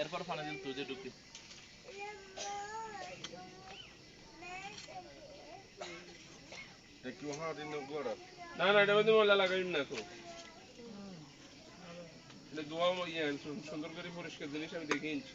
এরপর পানি দিল তুই যে ঢুকি। দেখি হা দিন গড়। না না এটা মধ্যে ময়লা লাগাইম না তো। এটা দোয়া ইয়ে সুন্দর করে পরিষ্কার জিনিস আমি দেখে নিচ্ছি।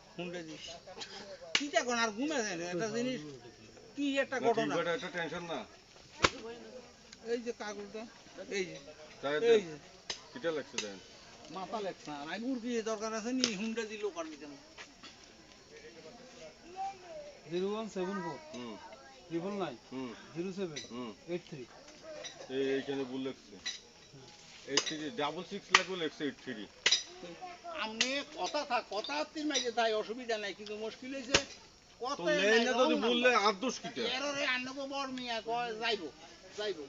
হুন্ডে দি কি কোন আর ঘুমেছে না একটা জিনিস কি একটা ঘটনা? ঠিক একটা টেনশন না। এই যে কাগজটা এই যে এই যে। কিটা লাগছে দেন? মাথা লেখছে না আর মুরগি দরকার আছে নি হুন্ডে দি লোক হাঁটবি কেন জিরো ওয়ান সেভেন ফোর। হুম। Triple nine. হুম। Zero seven. হুম। Eight three. এই এইখানে ভুল লাগছে। এইট থ্রি ডাবল সিক্স লাগবে লাগছে এইট থ্রি। আপনি কথা থাক কথা আত্মীর মাইজে তাই অসুবিধা নাই কিন্তু মুশকিল হয়েছে কথা বললে আর দোষ কি এর আন্নবো বড় মিয়া কয় যাইবো যাইবো।